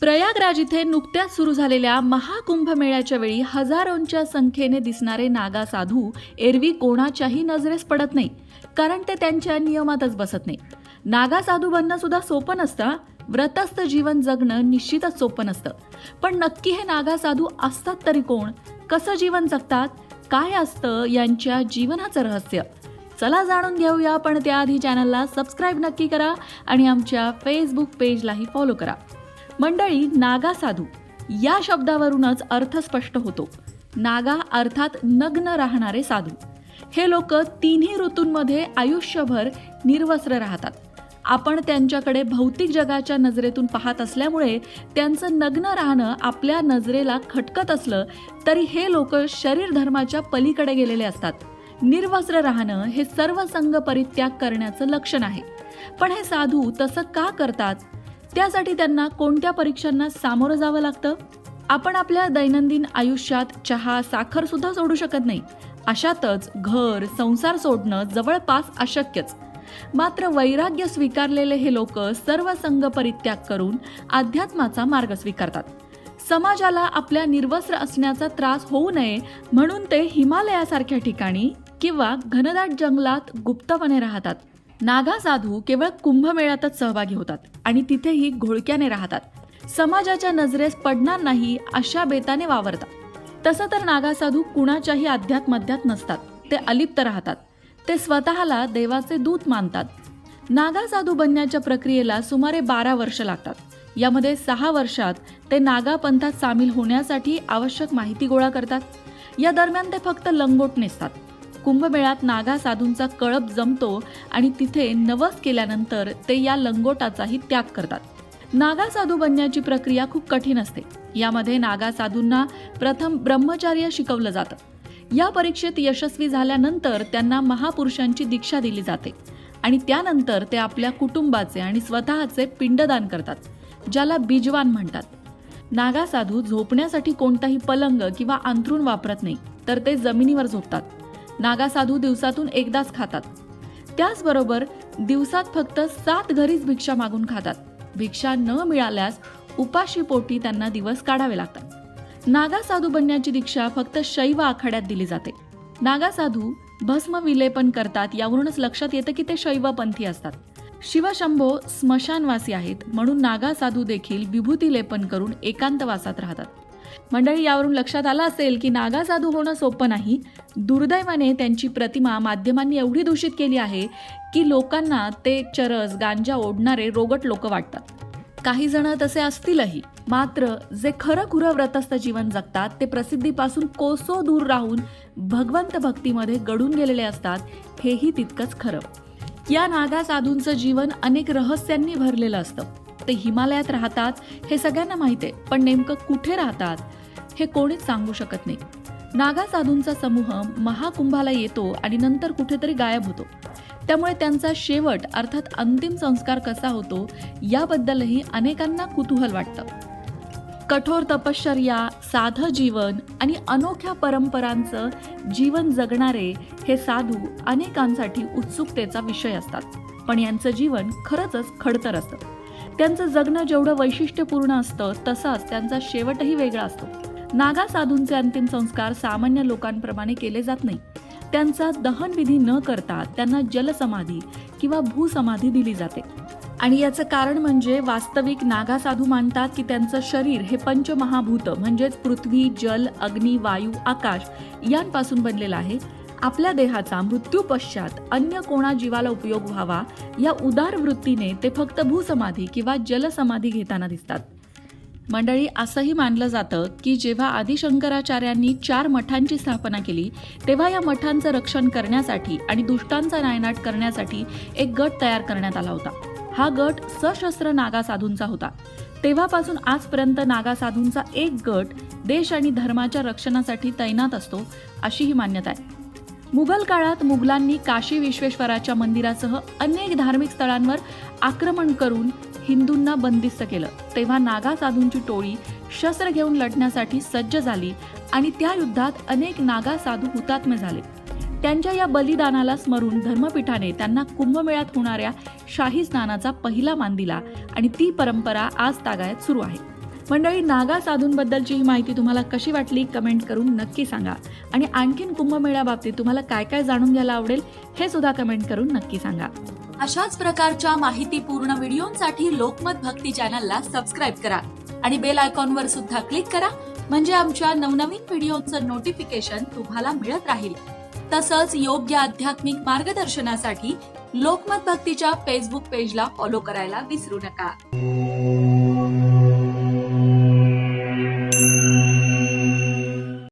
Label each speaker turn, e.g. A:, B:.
A: प्रयागराज इथे नुकत्याच सुरू झालेल्या महाकुंभमेळ्याच्या वेळी हजारोंच्या संख्येने दिसणारे नागा साधू एरवी कोणाच्याही नजरेस पडत नाही कारण ते त्यांच्या नियमातच बसत नाही. नागा साधू बनणं सुद्धा सोपं नसतं व्रतस्थ जीवन जगणं निश्चितच सोपं नसतं. पण नक्की हे नागा साधू असतात तरी कोण? कसं जीवन जगतात? काय असतं? यांच्या जीवनाचं रहस्य. चला जाणून घेऊया पण त्याआधी चॅनलला सबस्क्राईब नक्की करा आणि आमच्या फेसबुक पेजलाही फॉलो करा. मंडळी नागा साधू. या शब्दावरूनच अर्थ स्पष्ट होतो. नागा अर्थात नग्न राहणारे साधू. हे लोक तिन्ही ऋतूंमध्ये आयुष्यभर निर्वस्त्र राहतात. आपण त्यांच्याकडे भौतिक जगाच्या नजरेतून पाहत असल्यामुळे त्यांचं नग्न राहणं आपल्या नजरेला खटकत असलं तरी हे लोक शरीर धर्माच्या पलीकडे गेलेले असतात. निर्वस्त्र राहणं हे सर्व संघ परित्याग करण्याचं लक्षण आहे. पण हे साधू तसं का करतात? त्यासाठी त्यांना कोणत्या परीक्षांना सामोरं जावं लागतं? आपण आपल्या दैनंदिन आयुष्यात चहा साखर सुद्धा सोडू शकत नाही. अशातच घर संसार सोडणं जवळपास अशक्यच. मात्र वैराग्य स्वीकारलेले हे लोक सर्व संघ परित्याग करून अध्यात्माचा मार्ग स्वीकारतात. समाजाला आपल्या निर्वस्त्र असण्याचा त्रास होऊ नये म्हणून ते हिमालयासारख्या ठिकाणी किंवा घनदाट जंगलात गुप्तपणे राहतात. नागा साधू केवळ कुंभमेळ्यातच सहभागी होतात आणि तिथेही घोळक्याने राहतात. समाजाच्या नजरेस पडणार नाही अशा बेताने वावरतात. तसं तर नागा साधू कुणाच्याही अध्यात्मध्यात नसतात. ते अलिप्त राहतात. ते स्वतःला देवाचे दूत मानतात. नागा साधू बनण्याच्या प्रक्रियेला सुमारे बारा वर्ष लागतात. यामध्ये सहा वर्षात ते नागा पंथात सामील होण्यासाठी आवश्यक माहिती गोळा करतात. या दरम्यान ते फक्त लंगोट नेसतात. कुंभमेळ्यात नागा साधूंचा कळप जमतो आणि तिथे नवस केल्यानंतर ते या लंगोटाचाही त्याग करतात. नागा साधू बनण्याची प्रक्रिया खूप कठीण असते. यामध्ये नागा साधूंना प्रथम ब्रह्मचार्य शिकवलं जातं. या परीक्षेत यशस्वी झाल्यानंतर त्यांना महापुरुषांची दीक्षा दिली जाते आणि त्यानंतर ते आपल्या कुटुंबाचे आणि स्वतःचे पिंडदान करतात ज्याला बीजवान म्हणतात. नागा साधू झोपण्यासाठी कोणताही पलंग किंवा अंथरूण वापरत नाही तर ते जमिनीवर झोपतात. नागा साधू दिवसातून एकदाच खातात. त्याचबरोबर दिवसात फक्त सात घरीच भिक्षा मागून खातात. भिक्षा न मिळाल्यास उपाशी पोटी त्यांना दिवस काढावे लागतात. नागा साधू बनण्याची दीक्षा फक्त शैव आखाड्यात दिली जाते. नागा साधू भस्म विलेपन करतात यावरूनच लक्षात येतं की ते शैवपंथी असतात. शिवशंभो स्मशानवासी आहेत म्हणून नागा साधू देखील विभूती लेपन करून एकांतवासात राहतात. मंडळी यावरून लक्षात आलं असेल की नागा साधू होणं सोपं नाही. दुर्दैवाने त्यांची प्रतिमा माध्यमांनी एवढी दूषित केली आहे की लोकांना ते चरस गांजा ओढणारे रोगट लोक वाटतात. काही जण तसे असतीलही. मात्र जे खरं खुरं व्रतस्थ जीवन जगतात ते प्रसिद्धीपासून कोसो दूर राहून भगवंत भक्तीमध्ये गडून गेलेले असतात हेही तितकंच खरं. या नागा साधूंचं जीवन अनेक रहस्यांनी भरलेलं असतं. ते हिमालयात राहतात हे सगळ्यांना माहीत आहे पण नेमकं कुठे राहतात हे कोणीच सांगू शकत नाही. नागा साधूंचा समूह महाकुंभाला येतो आणि नंतर कुठेतरी गायब होतो. त्यामुळे त्यांचा शेवट अर्थात अंतिम संस्कार कसा होतो याबद्दलही अनेकांना कुतूहल वाटतं. कठोर तपश्चर्या साधं जीवन आणि अनोख्या परंपरांचं जीवन जगणारे हे साधू अनेकांसाठी उत्सुकतेचा विषय असतात. पण यांचं जीवन खरंच खडतर असतं. त्यांचं जगणं जेवढं वैशिष्ट्यपूर्ण असतं तसाच त्यांचा शेवटही वेगळा असतो. नागा साधूंचे अंतिम संस्कार सामान्य लोकांप्रमाणे केले जात नाही. त्यांचा दहनविधी न करता त्यांना जलसमाधी किंवा भूसमाधी दिली जाते. आणि याचं कारण म्हणजे वास्तविक नागा साधू मानतात की त्यांचं शरीर हे पंचमहाभूत म्हणजेच पृथ्वी जल अग्नी वायू आकाश यांपासून बनलेलं आहे. आपल्या देहाचा मृत्यू पश्चात अन्य कोणा जीवाला उपयोग व्हावा या उदार वृत्तीने ते फक्त भूसमाधी किंवा जलसमाधी घेताना दिसतात. मंडळी असंही मानलं जातं की जेव्हा आदिशंकराचार्यांनी चार मठांची स्थापना केली तेव्हा या मठांचं रक्षण करण्यासाठी आणि दुष्टांचा नायनाट करण्यासाठी एक गट तयार करण्यात आला होता. हा गट सशस्त्र नागा साधूंचा होता. तेव्हापासून आजपर्यंत नागा साधूंचा एक गट देश आणि धर्माच्या रक्षणासाठी तैनात असतो अशी ही मान्यता आहे. मुघल काळात मुघलांनी काशी विश्वेश्वराच्या मंदिरासह अनेक धार्मिक स्थळांवर आक्रमण करून हिंदूंना बंदिस्त केलं. तेव्हा नागा साधूंची टोळी शस्त्र घेऊन लढण्यासाठी सज्ज झाली आणि त्या युद्धात अनेक नागा साधू हुतात्मे झाले. त्यांच्या या बलिदानाला स्मरून धर्मपीठाने त्यांना कुंभमेळ्यात होणाऱ्या शाही स्नानाचा पहिला मान दिला आणि ती परंपरा आज तागायत सुरू आहे. मंडळी नागा साधूंबद्दलची ही माहिती तुम्हाला कशी वाटली कमेंट करून नक्की सांगा. आणि आणखीन कुंभमेळ्याबाबतीत तुम्हाला काय काय जाणून घ्यायला आवडेल हे सुद्धा कमेंट करून नक्की सांगा. अशाच प्रकारच्या माहितीपूर्ण व्हिडिओंसाठी लोकमत भक्ती चॅनलला सबस्क्राईब करा आणि बेल आयकॉनवर सुद्धा क्लिक करा म्हणजे आमच्या नवनवीन व्हिडिओचं नोटिफिकेशन तुम्हाला मिळत राहील. तसंच योग्य आध्यात्मिक मार्गदर्शनासाठी लोकमत भक्तीच्या फेसबुक पेजला फॉलो करायला विसरू नका.